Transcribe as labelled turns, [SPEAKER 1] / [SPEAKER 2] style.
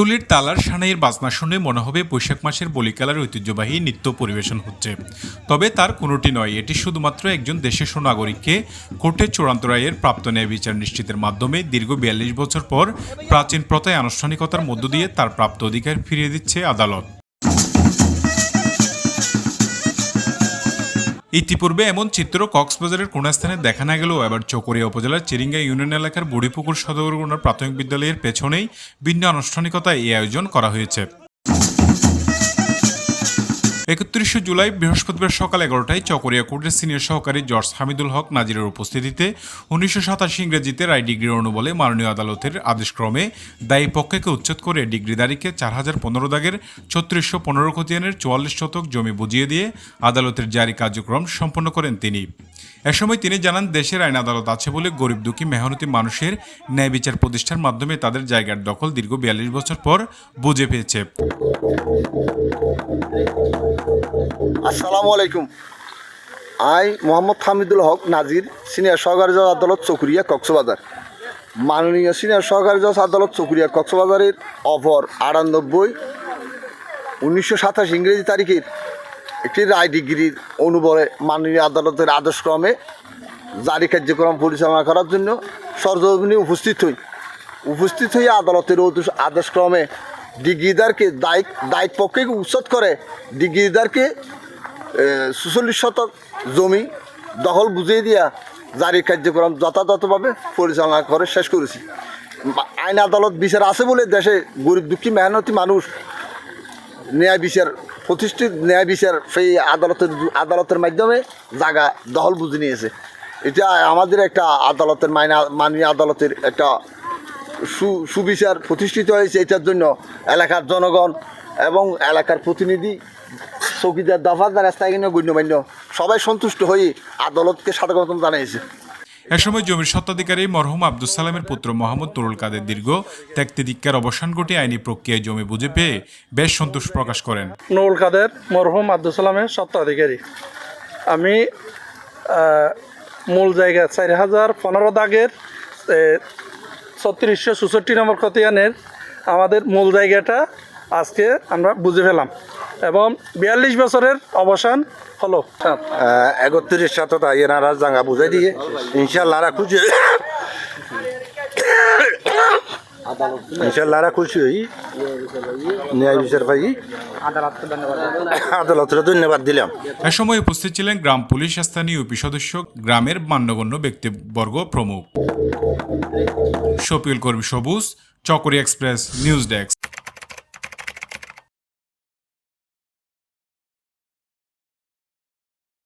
[SPEAKER 1] ডুলির তালার সানাইয়ের বাজনা শুনে মনে হবে বৈশাখ মাসের বলিকালার ঐতিহ্যবাহী নৃত্য পরিবেশন হচ্ছে। তবে তার কোনোটি নয়, এটি শুধুমাত্র একজন দেশের সুনাগরিককে কোর্টে চূড়ান্ত রায়ের প্রাপ্ত ন্যায় বিচার নিশ্চিতের মাধ্যমে দীর্ঘ বিয়াল্লিশ বছর পর প্রাচীন প্রথায় আনুষ্ঠানিকতার মধ্য দিয়ে তার প্রাপ্ত অধিকার ফিরিয়ে দিচ্ছে আদালত। ইতিপূর্বে এমন চিত্র কক্সবাজারের কোন স্থানে দেখা না গেলেও এবার চকরিয়া উপজেলার চিরিঙ্গা ইউনিয়ন এলাকার বুড়িপুকুর সদরগুনার প্রাথমিক বিদ্যালয়ের পেছনেই ভিন্ন আনুষ্ঠানিকতায় এই আয়োজন করা হয়েছে। একত্রিশে জুলাই বৃহস্পতিবার সকাল এগারোটায় চকরিয়া কোর্টের সিনিয়র সহকারী জর্জ হামিদুল হক নাজিরের উপস্থিতিতে উনিশশো সাতাশি ইংরেজিতে রায় ডিগ্রির অনুবলে মাননীয় আদালতের আদেশক্রমে দায়ী পক্ষকে উচ্ছেদ করে ডিগ্রিদারিকে চার হাজার পনেরো দাগের ছত্রিশশো পনেরো খতিয়ানের চুয়াল্লিশ শতক জমি বুঝিয়ে দিয়ে আদালতের জারি কার্যক্রম সম্পন্ন করেন তিনি। এ সময় তিনি জানান, দেশের আইন আদালত আছে বলে গরিব দুঃখী মেহনতি মানুষের ন্যায় বিচার প্রতিষ্ঠার মাধ্যমে তাদের জায়গার দখল দীর্ঘ বিয়াল্লিশ বছর পর বুঝে পেয়েছে
[SPEAKER 2] আসসালামু আলাইকুম। আই মোহাম্মদ হামিদুল হক নাজির, সিনিয়র সহকারী জজ আদালত চকুরিয়া কক্সবাজার। মাননীয় সিনিয়র সহকারী জজ আদালত চকুরিয়া কক্সবাজারের অপর আটানব্বই, উনিশশো সাতাশ ইংরেজি তারিখের একটি রায় ডিগ্রির অনুবরে মাননীয় আদালতের আদেশক্রমে জারি কার্যক্রম পরিচালনা করার জন্য সরজমিনে উপস্থিত হই। উপস্থিত হয়ে আদালতের আদেশক্রমে ডিগ্রিদারকে দায়িক দায়িক পক্ষকে উচ্ছেদ করে ডিগ্রিদারকে সুচল্লিশ শতক জমি দখল বুঝিয়ে দিয়া জারি কার্যক্রম যথাযথভাবে পরিচালনা করে শেষ করেছি। আইন আদালত বিচার আছে বলে দেশে গরিব দুঃখী মেহনতি মানুষ ন্যায় বিচার প্রতিষ্ঠিত ন্যায় বিচার সেই আদালতের আদালতের মাধ্যমে জায়গা দখল বুঝে নিয়েছে। এটা আমাদের একটা আদালতের মাইনা, মাননীয় আদালতের একটা সু, সুবিচার প্রতিষ্ঠিত হয়েছে এটার জন্য এলাকার জনগণ এবং এলাকার প্রতিনিধি চৌকিদার দফাদার স্থায়ী গণ্যমান্য সবাই সন্তুষ্ট হয়ে আদালতকে স্বাগতম জানিয়েছে।
[SPEAKER 1] এ সময় জমির স্বত্বাধিকারী মরহুম আব্দুল সালামের পুত্র মোহাম্মদ তরুল কাদের দীর্ঘ ত্যাগতিদিক্ষার অবসান ঘটে আইনি প্রক্রিয়ায় জমি বুঝে পেয়ে বেশ সন্তোষ প্রকাশ করেন।
[SPEAKER 3] নুরুল কাদের মরহুম আব্দুল সালামের স্বত্বাধিকারী। আমি আহ, মূল জায়গা চার হাজার পনেরো দাগের ছত্রিশশো চৌষট্টি নম্বর খতিয়ানের আমাদের মূল জায়গাটা আজকে আমরা বুঝে ফেলাম। এবং বিয়াল্লিশ বছরের অবসান হলো।
[SPEAKER 4] একত্রিশ শততা এনারা জাঙ্গা বুঝাই দিয়ে ইনশাল্লাহ খুশি ইনশাল্লাহ খুশি হই। ন্যায় বিচার পাই। আদালতের ধন্যবাদ দিলাম।
[SPEAKER 1] এ সময় উপস্থিত ছিলেন গ্রাম পুলিশ স্থানীয় ইউপি সদস্য গ্রামের মান্যগণ্য ব্যক্তিবর্গ প্রমুখ। শফিউল কর্মী সবুজ চকরি এক্সপ্রেস নিউজ ডেস্ক।